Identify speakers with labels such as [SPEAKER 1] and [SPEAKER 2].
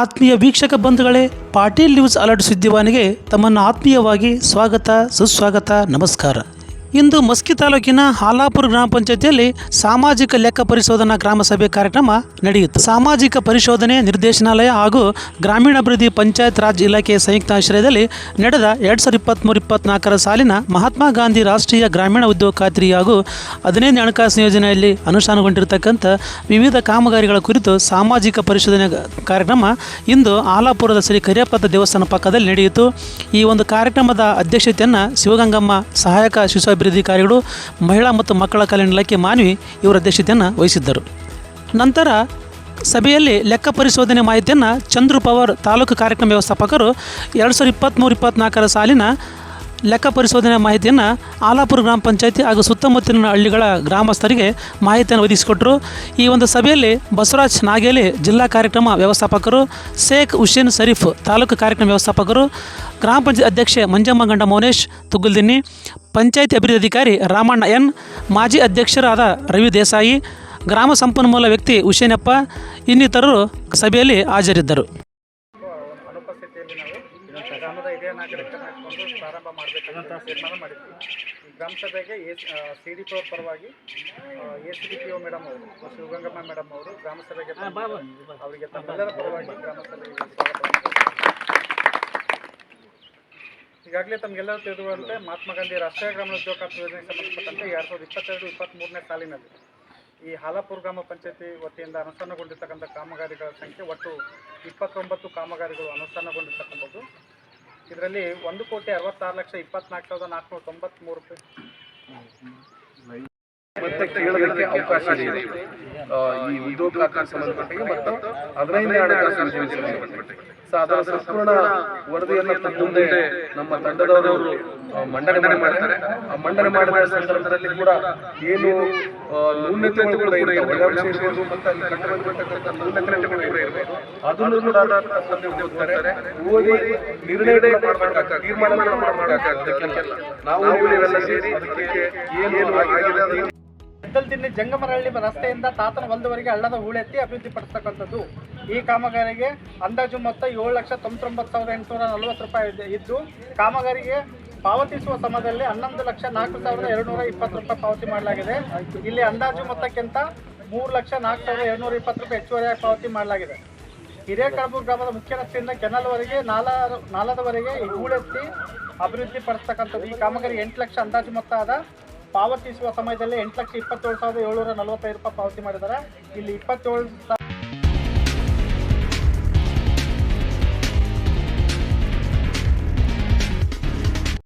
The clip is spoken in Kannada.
[SPEAKER 1] ಆತ್ಮೀಯ ವೀಕ್ಷಕ ಬಂಧುಗಳೇ ಪಾಟೀಲ್ ನ್ಯೂಸ್ ಅಲರ್ಟ್ ಸುದ್ದಿವಾನಿಗೆ ತಮ್ಮನ್ನು ಆತ್ಮೀಯವಾಗಿ ಸ್ವಾಗತ ಸುಸ್ವಾಗತ ನಮಸ್ಕಾರ ಇಂದು ಮಸ್ಕಿ ತಾಲೂಕಿನ ಹಾಲಾಪುರ ಗ್ರಾಮ ಪಂಚಾಯತಿಯಲ್ಲಿ ಸಾಮಾಜಿಕ ಲೆಕ್ಕ ಪರಿಶೋಧನಾ ಗ್ರಾಮ ಸಭೆ ಕಾರ್ಯಕ್ರಮ ನಡೆಯಿತು ಸಾಮಾಜಿಕ ಪರಿಶೋಧನೆ ನಿರ್ದೇಶನಾಲಯ ಹಾಗೂ ಗ್ರಾಮೀಣಾಭಿವೃದ್ಧಿ ಪಂಚಾಯತ್ ರಾಜ್ ಇಲಾಖೆ ಸಂಯುಕ್ತ ಆಶ್ರಯದಲ್ಲಿ ನಡೆದ ಎರಡ್ ಸಾವಿರದ ಇಪ್ಪತ್ತ್ಮೂರು ಇಪ್ಪತ್ನಾಲ್ಕರ ಸಾಲಿನ ಮಹಾತ್ಮ ಗಾಂಧಿ ರಾಷ್ಟ್ರೀಯ ಗ್ರಾಮೀಣ ಉದ್ಯೋಗ ಖಾತ್ರಿ ಹಾಗೂ ಹದಿನೈದನೇ ಹಣಕಾಸು ಯೋಜನೆಯಲ್ಲಿ ಅನುಷ್ಠಾನಗೊಂಡಿರತಕ್ಕಂಥ ವಿವಿಧ ಕಾಮಗಾರಿಗಳ ಕುರಿತು ಸಾಮಾಜಿಕ ಪರಿಶೋಧನೆ ಕಾರ್ಯಕ್ರಮ ಇಂದು ಆಲಾಪುರದ ಶ್ರೀ ಕರಿಯಪ್ಪದ ದೇವಸ್ಥಾನ ಪಕ್ಕದಲ್ಲಿ ನಡೆಯಿತು ಈ ಒಂದು ಕಾರ್ಯಕ್ರಮದ ಅಧ್ಯಕ್ಷತೆಯನ್ನು ಶಿವಗಂಗಮ್ಮ ಸಹಾಯಕ ಶಿಶು ಅಭಿವೃದ್ಧಿಕಾರಿಗಳು ಮಹಿಳಾ ಮತ್ತು ಮಕ್ಕಳ ಕಲ್ಯಾಣ ಇಲಾಖೆ ಮಾನವಿ ಇವರ ಅಧ್ಯಕ್ಷತೆಯನ್ನು ವಹಿಸಿದ್ದರು ನಂತರ ಸಭೆಯಲ್ಲಿ ಲೆಕ್ಕ ಪರಿಶೋಧನೆ ಮಾಹಿತಿಯನ್ನು ಚಂದ್ರು ಪವರ್ ತಾಲೂಕು ಕಾರ್ಯಕ್ರಮ ವ್ಯವಸ್ಥಾಪಕರು ಎರಡು ಸಾವಿರದ ಇಪ್ಪತ್ತ್ಮೂರು ಇಪ್ಪತ್ತ್ನಾಲ್ಕರ ಸಾಲಿನ ಲೆಕ್ಕ ಪರಿಶೋಧನೆ ಮಾಹಿತಿಯನ್ನು ಆಲಾಪುರ ಗ್ರಾಮ ಪಂಚಾಯತಿ ಹಾಗೂ ಸುತ್ತಮುತ್ತಲಿನ ಹಳ್ಳಿಗಳ ಗ್ರಾಮಸ್ಥರಿಗೆ ಮಾಹಿತಿಯನ್ನು ಒದಗಿಸಿಕೊಟ್ಟರು ಈ ಒಂದು ಸಭೆಯಲ್ಲಿ ಬಸವರಾಜ್ ನಾಗೇಲಿ ಜಿಲ್ಲಾ ಕಾರ್ಯಕ್ರಮ ವ್ಯವಸ್ಥಾಪಕರು ಶೇಖ್ ಹುಸೇನ್ ಶರೀಫ್ ತಾಲೂಕು ಕಾರ್ಯಕ್ರಮ ವ್ಯವಸ್ಥಾಪಕರು ಗ್ರಾಮ ಪಂಚಾಯತ್ ಅಧ್ಯಕ್ಷೆ ಮಂಜಮ್ಮಗಂಡ ಮೌನೇಶ್ ತುಗ್ಗುಲ್ದಿನ್ನಿ ಪಂಚಾಯತ್ ಅಭಿವೃದ್ಧಿ ಅಧಿಕಾರಿ ರಾಮಣ್ಣ ಎನ್ ಮಾಜಿ ಅಧ್ಯಕ್ಷರಾದ ರವಿ ದೇಸಾಯಿ ಗ್ರಾಮ ಸಂಪನ್ಮೂಲ ವ್ಯಕ್ತಿ ಹುಸೇನಪ್ಪ ಇನ್ನಿತರರು ಸಭೆಯಲ್ಲಿ ಹಾಜರಿದ್ದರು ಗ್ರಾಮದ ಹಿರಿಯ ನಾಗರಿಕರನ್ನ ಹಾಕೊಂಡು ಪ್ರಾರಂಭ ಮಾಡಬೇಕಾದಂತಹ ತೀರ್ಮಾನ ಮಾಡಿದ್ವಿ ಗ್ರಾಮ ಸಭೆಗೆ A C D P O ಪರವಾಗಿ A C D P O madam ಅವರು ಶಿವಗಂಗಮ್ಮ ಮೇಡಮ್ ಅವರು ಗ್ರಾಮ ಸಭೆಗೆ ಅವರಿಗೆ ತಮ್ಮೆಲ್ಲರ ಪರವಾಗಿ ಗ್ರಾಮ ಸಭೆಗೆ ಈಗಾಗಲೇ ತಮಗೆಲ್ಲರೂ ತಿಳಿದುವಂತೆ ಮಹಾತ್ಮ ಗಾಂಧಿ ರಾಷ್ಟ್ರೀಯ ಗ್ರಾಮೀಣ ಉದ್ಯೋಗ ಯೋಜನೆಗೆ ಸಂಬಂಧಪಟ್ಟಂತೆ ಎರಡು ಸಾವಿರದ ಇಪ್ಪತ್ತೆರಡು ಇಪ್ಪತ್ತ್ಮೂರನೇ ಸಾಲಿನಲ್ಲಿ ಈ ಹಾಲಾಪುರ ಗ್ರಾಮ ಪಂಚಾಯತಿ ವತಿಯಿಂದ ಅನುಷ್ಠಾನಗೊಂಡಿರ್ತಕ್ಕಂಥ ಕಾಮಗಾರಿಗಳ ಸಂಖ್ಯೆ ಒಟ್ಟು ಇಪ್ಪತ್ತೊಂಬತ್ತು ಕಾಮಗಾರಿಗಳು ಅನುಷ್ಠಾನಗೊಂಡಿರ್ತಕ್ಕಂಥದ್ದು ಇದರಲ್ಲಿ ಒಂದು ಕೋಟಿ ಅರವತ್ತಾರು
[SPEAKER 2] ಲಕ್ಷ ಇಪ್ಪತ್ನಾಲ್ಕು ಸಾವಿರದ ನಾಲ್ಕುನೂರ ತೊಂಬತ್ಮೂರು ರೂಪಾಯಿ ಮತ್ತೆ ಅವಕಾಶ ಇದೆ ಈ ಉದ್ಯೋಗ ಸಂಬಂಧಪಟ್ಟಿಗೆ ಮತ್ತು ಹದಿನೈದನೇ ಸಂಪೂರ್ಣ ಮುಂದೆ ನಮ್ಮ ಮಂಡನೆ ಮಾಡಿದ್ದಾರೆ ಆ ಮಂಡನೆ ಮಾಡಿದ ಸಂದರ್ಭದಲ್ಲಿ ಕೂಡ ಏನು ಕೂಡ ಅದನ್ನು ಕೂಡ ನಿರ್ಣಯ ನಾವು ಏನು ಆಗಿದೆ ತಿನ್ನಿ ಜಂಗಮರಹಳ್ಳಿ ರಸ್ತೆಯಿಂದ ತಾತನ ಹೊಲದವರೆಗೆ ಹಳ್ಳದ ಹೂಳೆತ್ತಿ ಪಡಿಸತಕ್ಕಂಥದ್ದು ಈ ಕಾಮಗಾರಿಗೆ ಅಂದಾಜು ಮೊತ್ತ ಏಳು ಲಕ್ಷ ತೊಂಬತ್ತೊಂಬತ್ತು ಸಾವಿರದ ಎಂಟುನೂರ ನಲವತ್ತು ರೂಪಾಯಿ ಇದ್ದು ಕಾಮಗಾರಿಗೆ ಪಾವತಿಸುವ ಸಮಯದಲ್ಲಿ ಹನ್ನೊಂದು ಲಕ್ಷ ನಾಲ್ಕು ಸಾವಿರದ ಎರಡುನೂರ ಇಪ್ಪತ್ತು ರೂಪಾಯಿ ಪಾವತಿ ಮಾಡಲಾಗಿದೆ ಇಲ್ಲಿ ಅಂದಾಜು ಮೊತ್ತಕ್ಕಿಂತ ಮೂರು ಲಕ್ಷ ನಾಲ್ಕು ಸಾವಿರದ ಎರಡುನೂರ ಇಪ್ಪತ್ತು ರೂಪಾಯಿ ಹೆಚ್ಚುವರಿಯಾಗಿ ಪಾವತಿ ಮಾಡಲಾಗಿದೆ ಹಿರೇಕಡಬೂರು ಗ್ರಾಮದ ಮುಖ್ಯ ರಸ್ತೆಯಿಂದ ಕೆನಲ್ವರೆಗೆ ನಾಲ ನಾಲದವರೆಗೆ ಹೂಳೆತ್ತಿ ಅಭಿವೃದ್ಧಿ ಪಡಿಸತಕ್ಕಂಥದ್ದು ಈ ಕಾಮಗಾರಿ ಎಂಟು ಲಕ್ಷ ಅಂದಾಜು ಮೊತ್ತ ಆದ ಪಾವತಿಸುವ ಸಮಯದಲ್ಲಿ ಎಂಟು ಲಕ್ಷ ಇಪ್ಪತ್ತೇಳು ಸಾವಿರದ ಏಳ್ನೂರ ನಲವತ್ತೈದು ರೂಪಾಯಿ ಪಾವತಿ ಮಾಡಿದ್ದಾರೆ ಇಲ್ಲಿ ಇಪ್ಪತ್ತೇಳು